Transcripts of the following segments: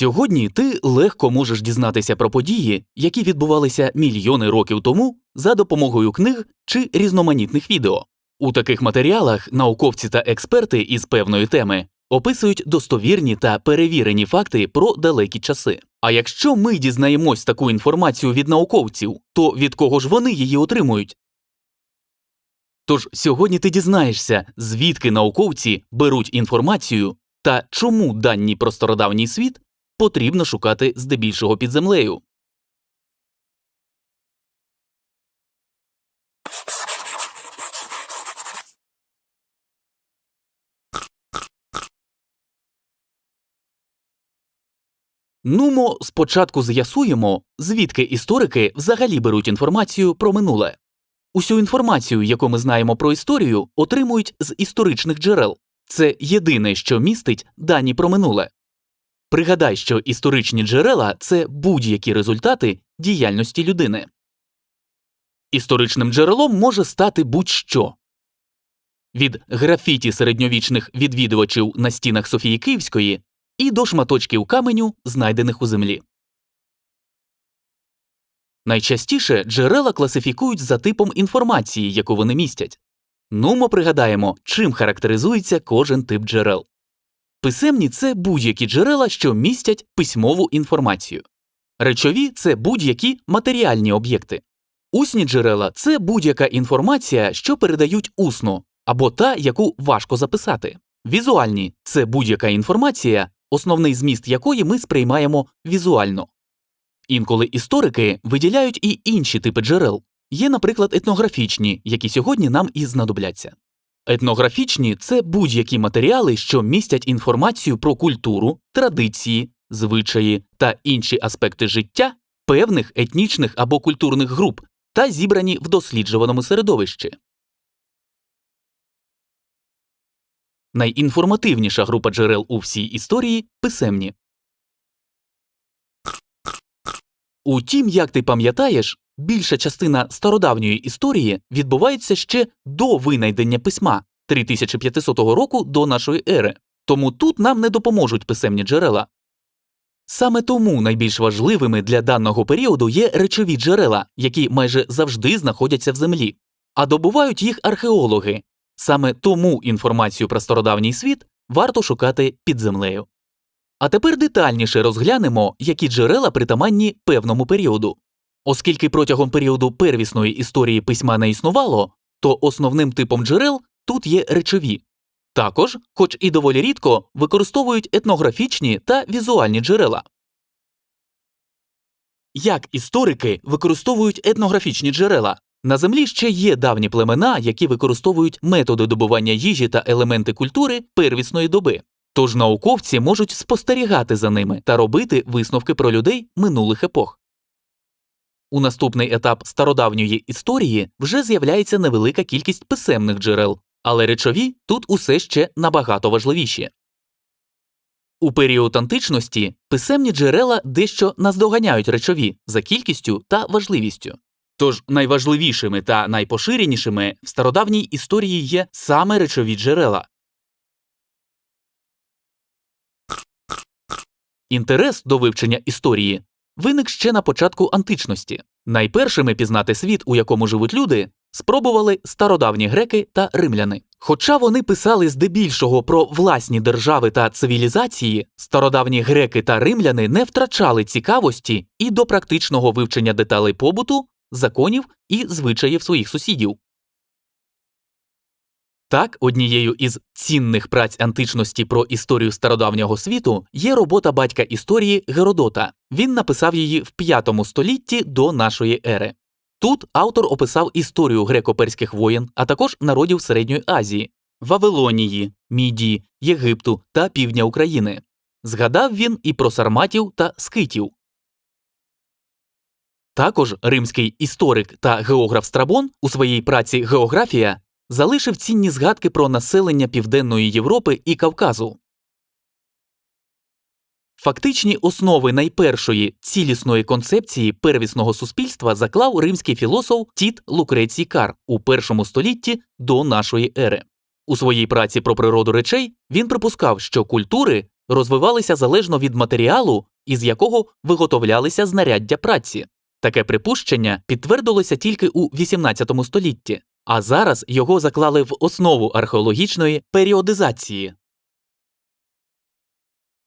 Сьогодні ти легко можеш дізнатися про події, які відбувалися мільйони років тому за допомогою книг чи різноманітних відео. У таких матеріалах науковці та експерти із певної теми описують достовірні та перевірені факти про далекі часи. А якщо ми дізнаємось таку інформацію від науковців, то від кого ж вони її отримують? Тож сьогодні ти дізнаєшся, звідки науковці беруть інформацію та чому дані про стародавній світ потрібно шукати здебільшого під землею. Нумо спочатку з'ясуємо, звідки історики взагалі беруть інформацію про минуле. Усю інформацію, яку ми знаємо про історію, отримують з історичних джерел. Це єдине, що містить дані про минуле. Пригадай, що історичні джерела це будь-які результати діяльності людини. Історичним джерелом може стати будь-що від графіті середньовічних відвідувачів на стінах Софії Київської і до шматочків каменю, знайдених у землі. Найчастіше джерела класифікують за типом інформації, яку вони містять. Нумо пригадаємо, чим характеризується кожен тип джерел. Писемні це будь-які джерела, що містять письмову інформацію. Речові це будь-які матеріальні об'єкти. Усні джерела це будь-яка інформація, що передають усно, або та, яку важко записати. Візуальні це будь-яка інформація, основний зміст якої ми сприймаємо візуально. Інколи історики виділяють і інші типи джерел. Є, наприклад, етнографічні, які сьогодні нам і знадобляться. Етнографічні це будь-які матеріали, що містять інформацію про культуру, традиції, звичаї та інші аспекти життя певних етнічних або культурних груп та зібрані в досліджуваному середовищі. Найінформативніша група джерел у всій історії писемні. Утім, як ти пам'ятаєш, більша частина стародавньої історії відбувається ще до винайдення письма 3500 року до нашої ери, тому тут нам не допоможуть писемні джерела. Саме тому найбільш важливими для даного періоду є речові джерела, які майже завжди знаходяться в землі, а добувають їх археологи. Саме тому інформацію про стародавній світ варто шукати під землею. А тепер детальніше розглянемо, які джерела притаманні певному періоду. Оскільки протягом періоду первісної історії письма не існувало, то основним типом джерел тут є речові. Також, хоч і доволі рідко, використовують етнографічні та візуальні джерела. Як історики використовують етнографічні джерела? На землі ще є давні племена, які використовують методи добування їжі та елементи культури первісної доби. Тож науковці можуть спостерігати за ними та робити висновки про людей минулих епох. У наступний етап стародавньої історії вже з'являється невелика кількість писемних джерел, але речові тут усе ще набагато важливіші. У період античності писемні джерела дещо наздоганяють речові за кількістю та важливістю. Тож найважливішими та найпоширенішими в стародавній історії є саме речові джерела. Інтерес до вивчення історії виник ще на початку античності. Найпершими пізнати світ, у якому живуть люди, спробували стародавні греки та римляни. Хоча вони писали здебільшого про власні держави та цивілізації, стародавні греки та римляни не втрачали цікавості і до практичного вивчення деталей побуту, законів і звичаїв своїх сусідів. Так, однією із цінних праць античності про історію стародавнього світу є робота батька історії Геродота. Він написав її в V столітті до нашої ери. Тут автор описав історію греко-перських воєн, а також народів Середньої Азії, Вавилонії, Мідії, Єгипту та півдня України. Згадав він і про сарматів та скитів. Також римський історик та географ Страбон у своїй праці Географія залишив цінні згадки про населення Південної Європи і Кавказу. Фактичні основи найпершої цілісної концепції первісного суспільства заклав римський філософ Тіт Лукрецій Кар у першому столітті до нашої ери. У своїй праці про природу речей він припускав, що культури розвивалися залежно від матеріалу, із якого виготовлялися знаряддя праці. Таке припущення підтвердилося тільки у XVIII столітті, а зараз його заклали в основу археологічної періодизації.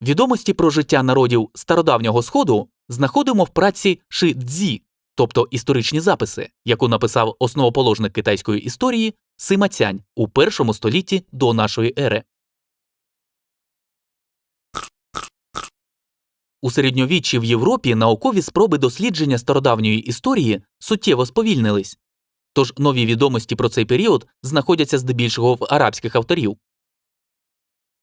Відомості про життя народів стародавнього сходу знаходимо в праці Ши Цзі, тобто історичні записи, яку написав основоположник китайської історії Сима Цянь у першому столітті до нашої ери. У середньовіччі в Європі наукові спроби дослідження стародавньої історії суттєво сповільнились, тож нові відомості про цей період знаходяться здебільшого в арабських авторів.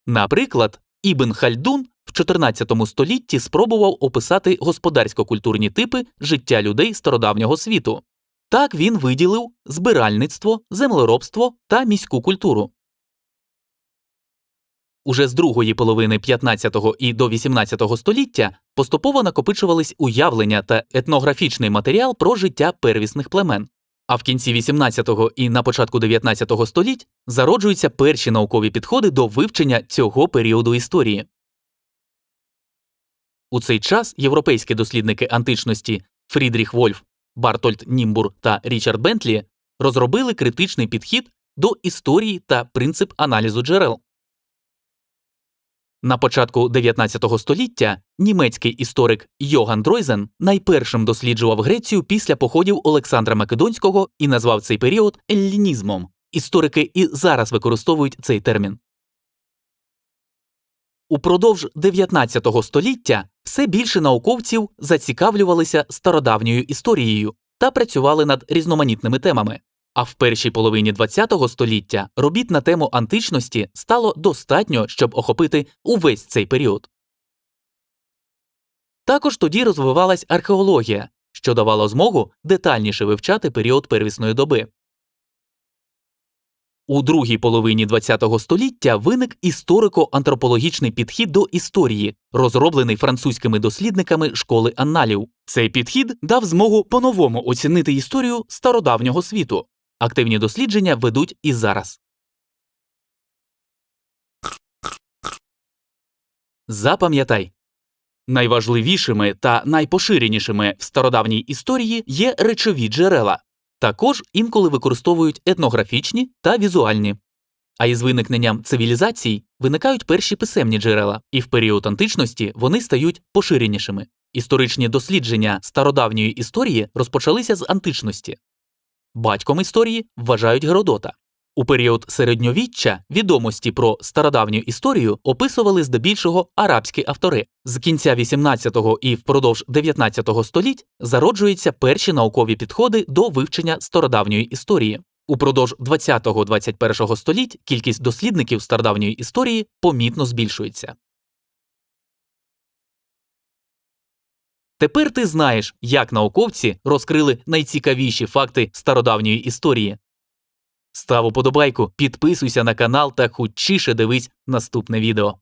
Наприклад, Ібн Хальдун в 14 столітті спробував описати господарсько-культурні типи життя людей стародавнього світу. Так він виділив збиральництво, землеробство та міську культуру. Уже з другої половини 15-го і до 18 століття поступово накопичувались уявлення та етнографічний матеріал про життя первісних племен. А в кінці 18-го і на початку 19 століть зароджуються перші наукові підходи до вивчення цього періоду історії. У цей час європейські дослідники античності Фрідріх Вольф, Бартольд Німбур та Річард Бентлі розробили критичний підхід до історії та принцип аналізу джерел. На початку 19 століття німецький історик Йоган Дройзен найпершим досліджував Грецію після походів Олександра Македонського і назвав цей період еллінізмом. Історики і зараз використовують цей термін. Упродовж 19 століття все більше науковців зацікавлювалися стародавньою історією та працювали над різноманітними темами. А в першій половині ХХ століття робіт на тему античності стало достатньо, щоб охопити увесь цей період. Також тоді розвивалась археологія, що давало змогу детальніше вивчати період первісної доби. У другій половині ХХ століття виник історико-антропологічний підхід до історії, розроблений французькими дослідниками школи анналів. Цей підхід дав змогу по-новому оцінити історію стародавнього світу. Активні дослідження ведуть і зараз. Запам'ятай найважливішими та найпоширенішими в стародавній історії є речові джерела. Також інколи використовують етнографічні та візуальні. А із виникненням цивілізацій виникають перші писемні джерела, і в період античності вони стають поширенішими. Історичні дослідження стародавньої історії розпочалися з античності. Батьком історії вважають Геродота. У період середньовіччя відомості про стародавню історію описували здебільшого арабські автори. З кінця 18-го і впродовж 19-го століть зароджуються перші наукові підходи до вивчення стародавньої історії. Упродовж 20-21 століть кількість дослідників стародавньої історії помітно збільшується. Тепер ти знаєш, як науковці розкрили найцікавіші факти стародавньої історії. Став уподобайку, підписуйся на канал та хутчіше дивись наступне відео.